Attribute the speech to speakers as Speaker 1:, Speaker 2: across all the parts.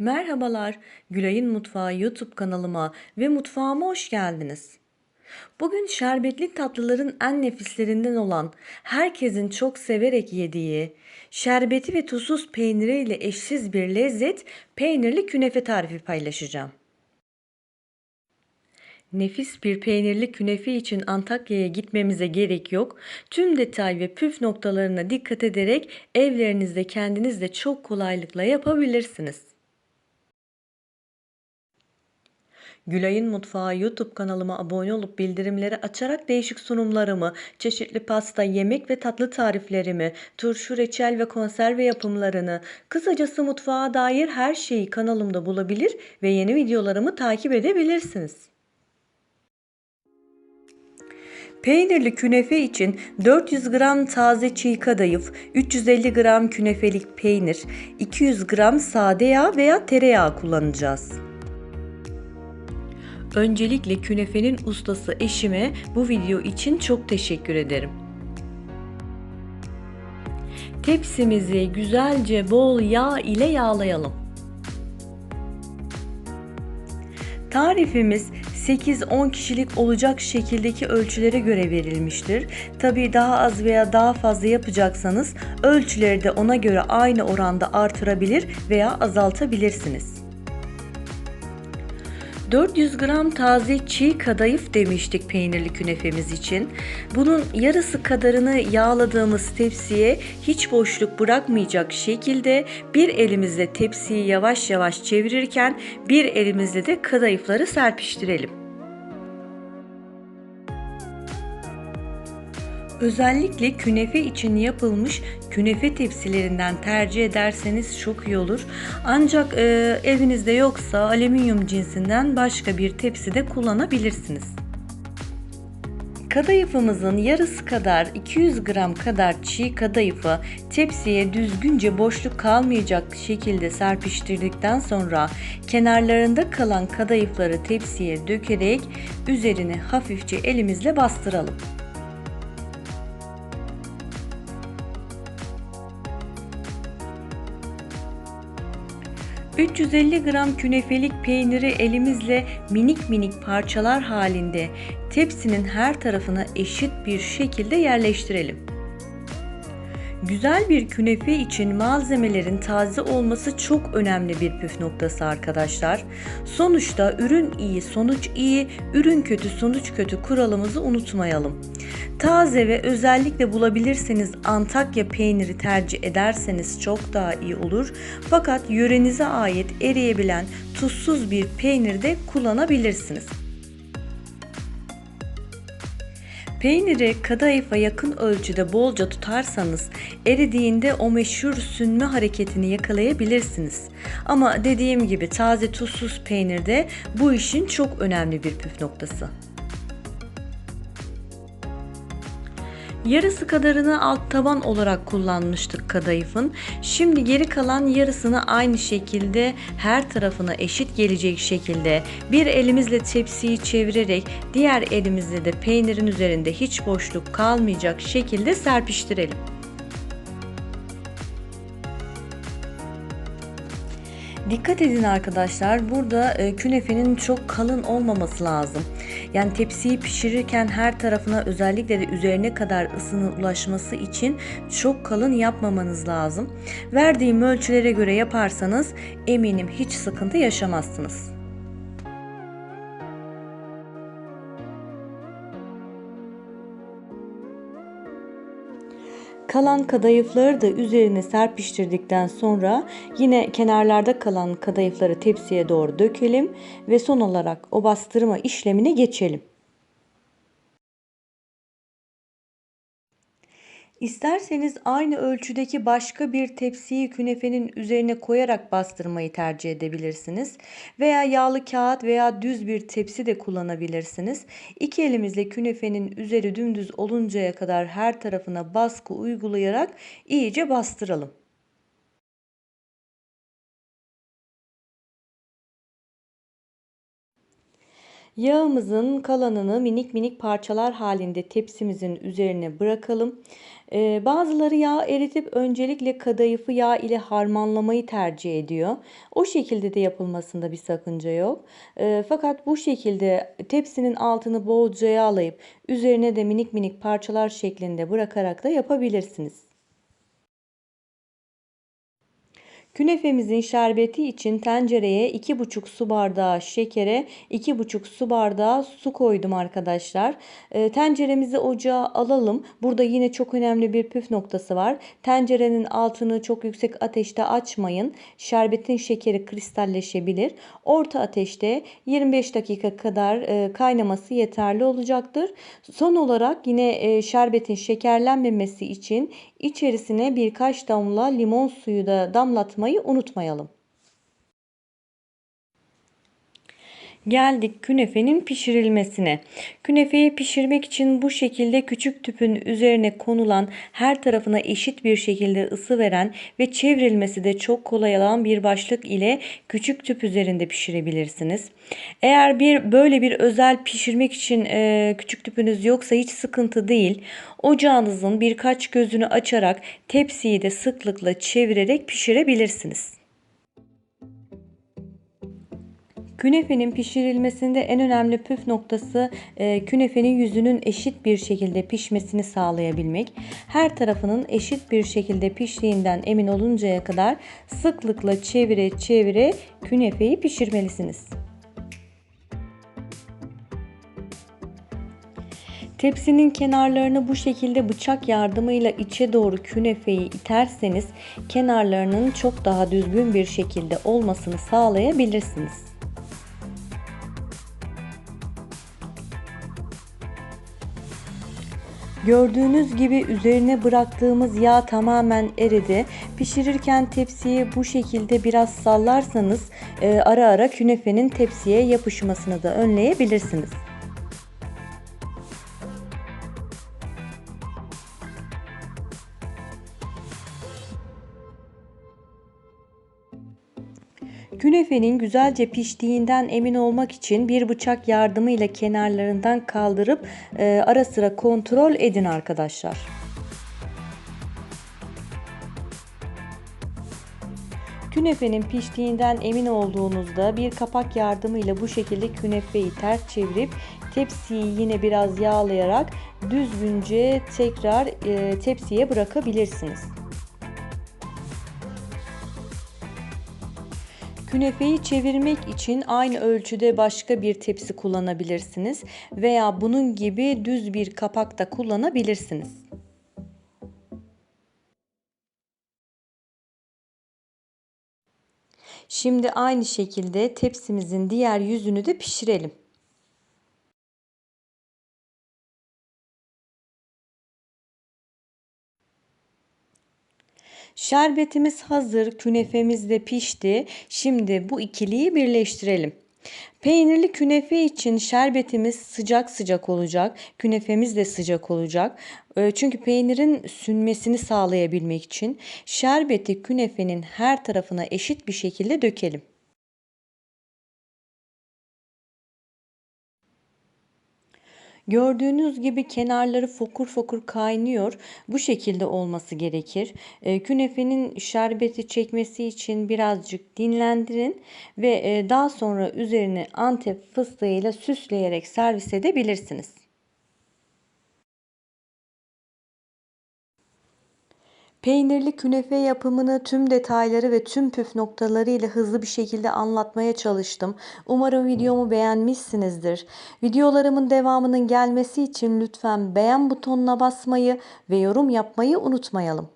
Speaker 1: Merhabalar, Gülay'ın Mutfağı YouTube kanalıma ve mutfağıma hoş geldiniz. Bugün şerbetli tatlıların en nefislerinden olan, herkesin çok severek yediği, şerbeti ve tuzsuz peyniriyle eşsiz bir lezzet, peynirli künefe tarifi paylaşacağım. Nefis bir peynirli künefe için Antakya'ya gitmemize gerek yok. Tüm detay ve püf noktalarına dikkat ederek evlerinizde kendiniz de çok kolaylıkla yapabilirsiniz. Gülay'ın Mutfağı YouTube kanalıma abone olup bildirimleri açarak değişik sunumlarımı, çeşitli pasta, yemek ve tatlı tariflerimi, turşu, reçel ve konserve yapımlarını, kısacası mutfağa dair her şeyi kanalımda bulabilir ve yeni videolarımı takip edebilirsiniz. Peynirli künefe için 400 gram taze çiğ kadayıf, 350 gram künefelik peynir, 200 gram sade yağ veya tereyağı kullanacağız. Öncelikle künefenin ustası eşime bu video için çok teşekkür ederim. Tepsimizi güzelce bol yağ ile yağlayalım. Tarifimiz 8-10 kişilik olacak şekildeki ölçülere göre verilmiştir. Tabi daha az veya daha fazla yapacaksanız ölçüleri de ona göre aynı oranda artırabilir veya azaltabilirsiniz. 400 gram taze çiğ kadayıf demiştik peynirli künefemiz için. Bunun yarısı kadarını yağladığımız tepsiye hiç boşluk bırakmayacak şekilde bir elimizle tepsiyi yavaş yavaş çevirirken bir elimizle de kadayıfları serpiştirelim. Özellikle künefe için yapılmış künefe tepsilerinden tercih ederseniz çok iyi olur. Ancak e, evinizde yoksa alüminyum cinsinden başka bir tepsi de kullanabilirsiniz. Kadayıfımızın yarısı kadar 200 gram kadar çiğ kadayıfı tepsiye düzgünce boşluk kalmayacak şekilde serpiştirdikten sonra kenarlarında kalan kadayıfları tepsiye dökerek üzerine hafifçe elimizle bastıralım. 350 gram künefelik peyniri elimizle minik minik parçalar halinde tepsinin her tarafına eşit bir şekilde yerleştirelim. Güzel bir künefe için malzemelerin taze olması çok önemli bir püf noktası arkadaşlar. Sonuçta ürün iyi, sonuç iyi, ürün kötü, sonuç kötü kuralımızı unutmayalım. Taze ve özellikle bulabilirseniz Antakya peyniri tercih ederseniz çok daha iyi olur. Fakat yörenize ait eriyebilen tuzsuz bir peynir de kullanabilirsiniz. Peyniri kadayıfa yakın ölçüde bolca tutarsanız eridiğinde o meşhur sünme hareketini yakalayabilirsiniz. Ama dediğim gibi taze tuzsuz peynirde bu işin çok önemli bir püf noktası. Yarısı kadarını alt taban olarak kullanmıştık kadayıfın. Şimdi geri kalan yarısını aynı şekilde her tarafına eşit gelecek şekilde bir elimizle tepsiyi çevirerek diğer elimizle de peynirin üzerinde hiç boşluk kalmayacak şekilde serpiştirelim. Dikkat edin arkadaşlar burada e, künefenin çok kalın olmaması lazım. Yani tepsiyi pişirirken her tarafına özellikle de üzerine kadar ısının ulaşması için çok kalın yapmamanız lazım. Verdiğim ölçülere göre yaparsanız eminim hiç sıkıntı yaşamazsınız. Kalan kadayıfları da üzerine serpiştirdikten sonra yine kenarlarda kalan kadayıfları tepsiye doğru dökelim ve son olarak o bastırma işlemine geçelim. İsterseniz aynı ölçüdeki başka bir tepsiyi künefenin üzerine koyarak bastırmayı tercih edebilirsiniz. Veya yağlı kağıt veya düz bir tepsi de kullanabilirsiniz. İki elimizle künefenin üzeri dümdüz oluncaya kadar her tarafına baskı uygulayarak iyice bastıralım. Yağımızın kalanını minik minik parçalar halinde tepsimizin üzerine bırakalım. Ee, bazıları yağ eritip öncelikle kadayıfı yağ ile harmanlamayı tercih ediyor. O şekilde de yapılmasında bir sakınca yok. Ee, fakat bu şekilde tepsinin altını bolca yağlayıp üzerine de minik minik parçalar şeklinde bırakarak da yapabilirsiniz. Künefemizin şerbeti için tencereye 2,5 su bardağı şekere 2,5 su bardağı su koydum arkadaşlar. E, tenceremizi ocağa alalım. Burada yine çok önemli bir püf noktası var. Tencerenin altını çok yüksek ateşte açmayın. Şerbetin şekeri kristalleşebilir. Orta ateşte 25 dakika kadar e, kaynaması yeterli olacaktır. Son olarak yine e, şerbetin şekerlenmemesi için içerisine birkaç damla limon suyu da damlatmayı unutmayalım. Geldik künefenin pişirilmesine. Künefeyi pişirmek için bu şekilde küçük tüpün üzerine konulan her tarafına eşit bir şekilde ısı veren ve çevrilmesi de çok kolay olan bir başlık ile küçük tüp üzerinde pişirebilirsiniz. Eğer bir böyle bir özel pişirmek için e, küçük tüpünüz yoksa hiç sıkıntı değil. Ocağınızın birkaç gözünü açarak tepsiyi de sıklıkla çevirerek pişirebilirsiniz. Künefenin pişirilmesinde en önemli püf noktası e, künefenin yüzünün eşit bir şekilde pişmesini sağlayabilmek. Her tarafının eşit bir şekilde piştiğinden emin oluncaya kadar sıklıkla çevire çevire künefeyi pişirmelisiniz. Tepsinin kenarlarını bu şekilde bıçak yardımıyla içe doğru künefeyi iterseniz kenarlarının çok daha düzgün bir şekilde olmasını sağlayabilirsiniz. Gördüğünüz gibi üzerine bıraktığımız yağ tamamen eridi. Pişirirken tepsiyi bu şekilde biraz sallarsanız e, ara ara künefenin tepsiye yapışmasını da önleyebilirsiniz. Künefenin güzelce piştiğinden emin olmak için bir bıçak yardımıyla kenarlarından kaldırıp e, ara sıra kontrol edin arkadaşlar. Künefenin piştiğinden emin olduğunuzda bir kapak yardımıyla bu şekilde künefeyi ters çevirip tepsiyi yine biraz yağlayarak düzgünce tekrar e, tepsiye bırakabilirsiniz. Künefeyi çevirmek için aynı ölçüde başka bir tepsi kullanabilirsiniz veya bunun gibi düz bir kapak da kullanabilirsiniz. Şimdi aynı şekilde tepsimizin diğer yüzünü de pişirelim. Şerbetimiz hazır, künefemiz de pişti. Şimdi bu ikiliyi birleştirelim. Peynirli künefe için şerbetimiz sıcak sıcak olacak. Künefemiz de sıcak olacak. Ee, çünkü peynirin sünmesini sağlayabilmek için şerbeti künefenin her tarafına eşit bir şekilde dökelim. Gördüğünüz gibi kenarları fokur fokur kaynıyor. Bu şekilde olması gerekir. E, künefenin şerbeti çekmesi için birazcık dinlendirin ve e, daha sonra üzerine antep fıstığıyla süsleyerek servis edebilirsiniz. Peynirli künefe yapımını tüm detayları ve tüm püf noktaları ile hızlı bir şekilde anlatmaya çalıştım. Umarım videomu beğenmişsinizdir. Videolarımın devamının gelmesi için lütfen beğen butonuna basmayı ve yorum yapmayı unutmayalım.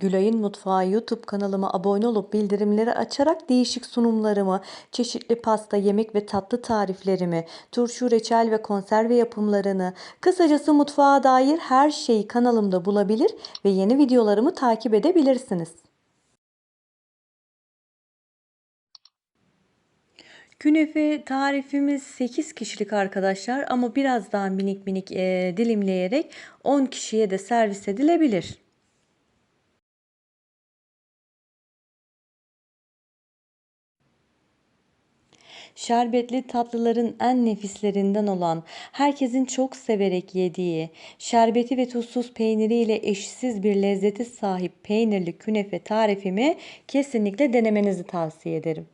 Speaker 1: Gülay'ın Mutfağı YouTube kanalıma abone olup bildirimleri açarak değişik sunumlarımı, çeşitli pasta, yemek ve tatlı tariflerimi, turşu, reçel ve konserve yapımlarını, kısacası mutfağa dair her şeyi kanalımda bulabilir ve yeni videolarımı takip edebilirsiniz. Künefe tarifimiz 8 kişilik arkadaşlar ama biraz daha minik minik dilimleyerek 10 kişiye de servis edilebilir. Şerbetli tatlıların en nefislerinden olan, herkesin çok severek yediği, şerbeti ve tuzsuz peyniriyle eşsiz bir lezzete sahip peynirli künefe tarifimi kesinlikle denemenizi tavsiye ederim.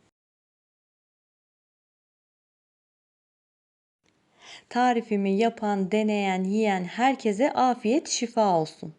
Speaker 1: Tarifimi yapan, deneyen, yiyen herkese afiyet şifa olsun.